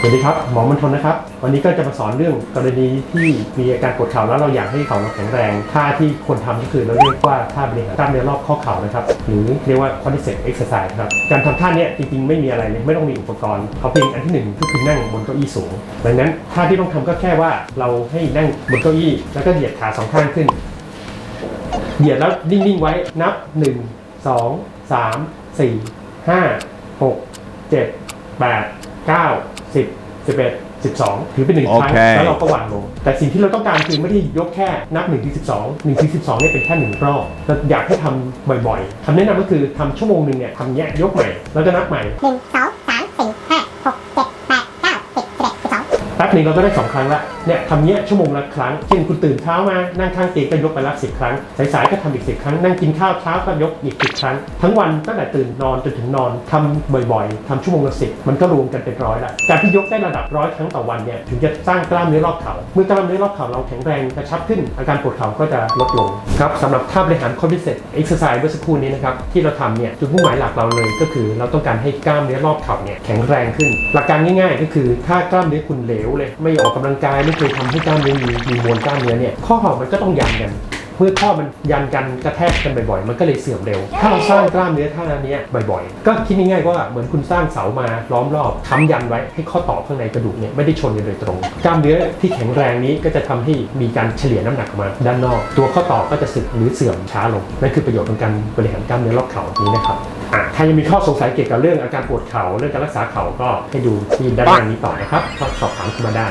สวัสดีครับ หมอมันทนนะครับ วันนี้ก็จะมาสอนเรื่องกรณีที่มีอาการปวดเข่าแล้วเราอยากให้เข่าเราแข็งแรงท่าที่ควรทำก็คือเราเรียกว่าท่าบริหารกล้ามเนื้อรอบข้อเข่านะครับ หรือเรียกว่า quadricep exercise ครับ การทำท่าเนี้ยจริงๆ ไม่มีอะไรเลยไม่ต้องมีอุปกรณ์เขาเพียงอันที่หนึ่งก็คือนั่งบนเก้าอี้สูง ดังนั้นท่าที่ต้องทำก็แค่ว่าเราให้นั่งบนเก้าอี้ แล้วก็เหยียดขาสองข้างขึ้น เหยียดแล้วนิ่งๆไว้นับ 1 2 3 4 5 6 7 8 9 10 11 12ถือเป็นหนึ่งครั้งโอเคแล้วเราก็วางลง แต่สิ่งที่เราต้องการคือไม่ได้ยกแค่นับ1ถึง12 1ถึง12เนี่ยเป็นแค่หนึ่งรอบเราอยากให้ทำบ่อยๆคำแนะนำก็คือทำชั่วโมงหนึ่งเนี่ยทำเนี้ยยกใหม่ แล้วก็นับใหม่หนึ่งสอง แป๊บหนึงเราก็ได้สองครั้งละเนี่ยทำเนี้ยชั่วโมงละครั้งเช่นคุณตื่นเช้ามานั่งข้างเตียงก็ยกไปละสิบครั้งสายๆก็ทำอีกสิบครั้งนั่งกินข้าวเช้าก็ยกอีกสิบครั้ง ทั้งวันตั้งแต่ตื่นนอนจนถึงนอนทำบ่อยๆทำชั่วโมงละสิบมันก็รวมกันเป็นร้อยละการที่ยกได้ระดับร้อยครั้งต่อวันเนี่ยถึงจะสร้างกล้ามเนื้อรอบเข่าเมื่อกล้ามเนื้อรอบเข่าเราแข็งแรงกระชับขึ้น อาการปวดเข่าก็จะลดลงครับสำหรับท่าบริหารคอร์ดิเซตเอ็กซ์ไซส์เมื่อสักครู่นี้นะครับที่เราทำเนี่ยจุดมุ่งหมายหลักเราเลยก็คือ เราต้องการให้กล้ามเนื้อรอบเข่าเนี่ยแข็งแรงขึ้น หลักการง่าย ๆ ก็คือถ้ากล้ามเนื้อคุณเหลวเลย ไม่ออกกำลังกายไม่เคยทำให้กล้ามเนื้อมีมีมวลกล้ามเนื้อเนี่ยข้อเข่ามันก็ต้องยันกันเมื่อข้อมันยันกันกระแทกกันบ่อยๆ มันก็เลยเสื่อมเร็ว ถ้าเราสร้างกล้ามเนื้อท่านี้บ่อยๆ ก็คิดง่ายๆว่าเหมือนคุณสร้างเสามาล้อมรอบค้ำยันไว้ให้ข้อต่อข้างในกระดูกเนี่ยไม่ได้ชนกันโดยตรง กล้ามเนื้อที่แข็งแรงนี้ก็จะทำให้มีการเฉลี่ยน้ำหนักออกมาด้านนอก ตัวข้อต่อก็จะสึกหรือเสื่อมช้าลงนั่นคือประโยชน์ของการบริหารกล้ามเนื้อรอบเข่านี้นะครับอะ ถ้ายังมีข้อสงสัยเกี่ยวกับเรื่องอาการปวดเข่าเรื่องการรักษาเข่าก็ให้ดูที่ด้านล่างนี้ต่อนะครับก็สอบถามเข้ามาได้